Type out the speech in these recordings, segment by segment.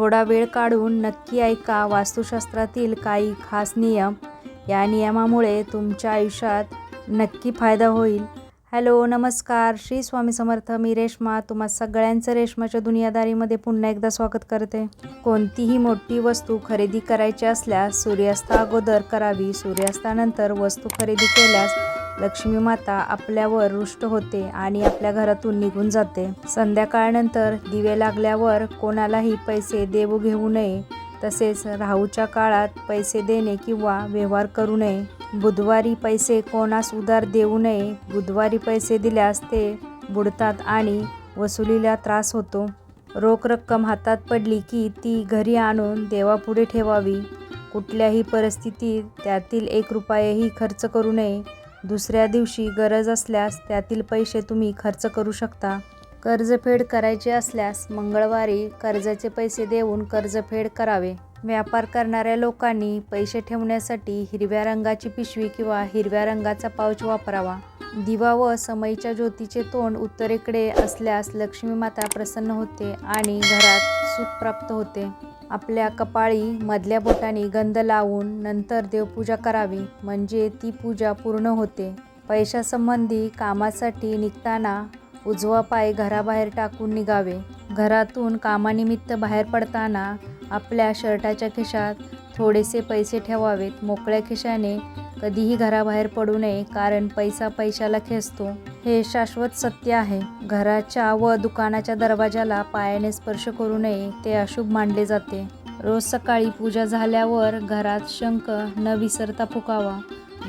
थोडा वेळ काढून नक्की ऐका वास्तुशास्त्रातील काही खास नियम. या नियमामुळे तुमच्या आयुष्यात नक्की फायदा होईल. हॅलो नमस्कार. श्री स्वामी समर्थ मी रेश्मा. तुम्हा सगळ्यांचं रेश्माच्या दुनियादारीमध्ये पुन्हा एकदा स्वागत करते. कोणतीही मोठी वस्तू खरेदी करायची असल्यास सूर्यास्ता अगोदर करावी. सूर्यास्तानंतर वस्तू खरेदी केल्यास लक्ष्मी माता आपल्यावर रुष्ट होते आणि आपल्या घरातून निघून जाते. संध्याकाळनंतर दिवे लागल्यावर कोणालाही पैसे देऊ घेऊ नये. तसेच राहूच्या काळात पैसे देणे किंवा व्यवहार करू नये. बुधवारी पैसे कोणास उधार देऊ नये. बुधवारी पैसे दिल्यास ते बुडतात आणि वसुलीला त्रास होतो. रोख रक्कम हातात पडली की ती घरी आणून देवापुढे ठेवावी. कुठल्याही परिस्थितीत त्यातील एक रुपयाही खर्च करू नये. दुसऱ्या दिवशी गरज असल्यास त्यातील पैसे तुम्ही खर्च करू शकता. कर्जफेड करायची असल्यास मंगळवारी कर्जाचे पैसे देऊन कर्जफेड करावे. व्यापार करणाऱ्या लोकांनी पैसे ठेवण्यासाठी हिरव्या रंगाची पिशवी किंवा हिरव्या रंगाचा पाऊच वापरावा. दिवा व समईच्या ज्योतीचे तोंड उत्तरेकडे असल्यास लक्ष्मी माता प्रसन्न होते आणि घरात सुख प्राप्त होते. आपल्या कपाळी मधल्या बोटाने गंध लावून नंतर देवपूजा करावी म्हणजे ती पूजा पूर्ण होते. पैशासंबंधी कामासाठी निघताना उजवा पाय घराबाहेर टाकून निघावे. घरातून कामानिमित्त बाहेर पडताना आपल्या शर्टाच्या खिशात थोडेसे पैसे ठेवावेत. मोकळ्या खिशाने कधीही घराबाहेर पडू नये कारण पैसा पैशाला खेचतो. हे शाश्वत सत्य आहे. घराच्या व दुकानाच्या दरवाजाला पायाने स्पर्श करू नये ते अशुभ मानले जाते. रोज सकाळी पूजा झाल्यावर घरात शंख न विसरता फुकावा.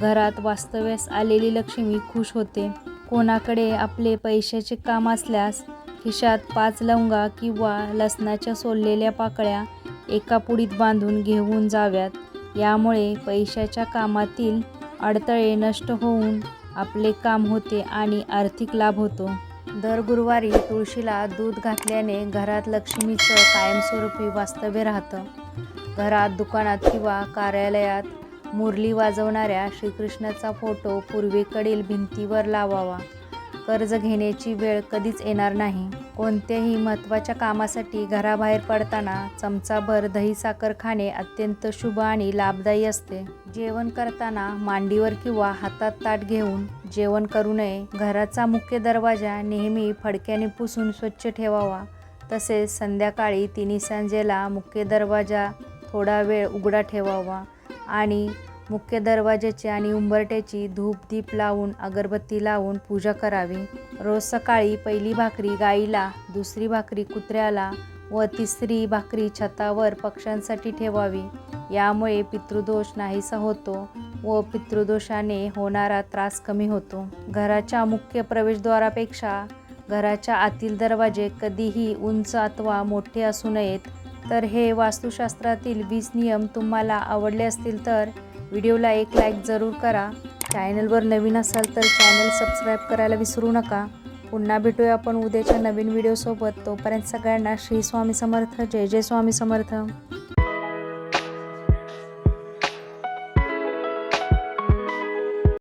घरात वास्तव्यास आलेली लक्ष्मी खुश होते. कोणाकडे आपले पैशाचे काम असल्यास खिशात पाच लवंगा किंवा लसणाच्या सोललेल्या पाकळ्या एका पुडीत बांधून घेऊन जाव्यात. यामुळे पैशाच्या कामातील अडथळे नष्ट होऊन आपले काम होते आणि आर्थिक लाभ होतो. दर गुरुवारी तुळशीला दूध घातल्याने घरात लक्ष्मीचं कायमस्वरूपी वास्तव्य राहतं. घरात दुकानात किंवा कार्यालयात मुरली वाजवणाऱ्या श्रीकृष्णाचा फोटो पूर्वेकडील भिंतीवर लावावा. कर्ज घेण्याची वेळ कधीच येणार नाही. कोणत्याही महत्त्वाच्या कामासाठी घराबाहेर पडताना चमचाभर दही साखर खाणे अत्यंत शुभ आणि लाभदायी असते. जेवण करताना मांडीवर किंवा हातात ताट घेऊन जेवण करू नये. घराचा मुख्य दरवाजा नेहमी फडक्याने पुसून स्वच्छ ठेवावा. तसेच संध्याकाळी तिन्ही सांजेला मुख्य दरवाजा थोडा वेळ उघडा ठेवावा. आणि मुख्य दरवाजाची आणि उंबरट्याची धूप दीप लावून अगरबत्ती लावून पूजा करावी. रोज सकाळी पहिली भाकरी गाईला दुसरी भाकरी कुत्र्याला व तिसरी भाकरी छतावर पक्ष्यांसाठी ठेवावी. यामुळे पितृदोष नाहीसा होतो व पितृदोषाने होणारा त्रास कमी होतो. घराच्या मुख्य प्रवेशद्वारापेक्षा घराच्या आतील दरवाजे कधीही उंच अथवा मोठे असू नयेत. तर हे वास्तुशास्त्रातील वीस नियम तुम्हाला आवडले असतील तर व्हिडिओला एक लाईक जरूर करा. चॅनलवर नवीन असाल तर चॅनल सबस्क्राईब करायला विसरू नका. पुन्हा भेटूया आपण उद्याच्या नवीन व्हिडिओसोबत. तोपर्यंत सगळ्यांना श्री स्वामी समर्थ. जय जय स्वामी समर्थ.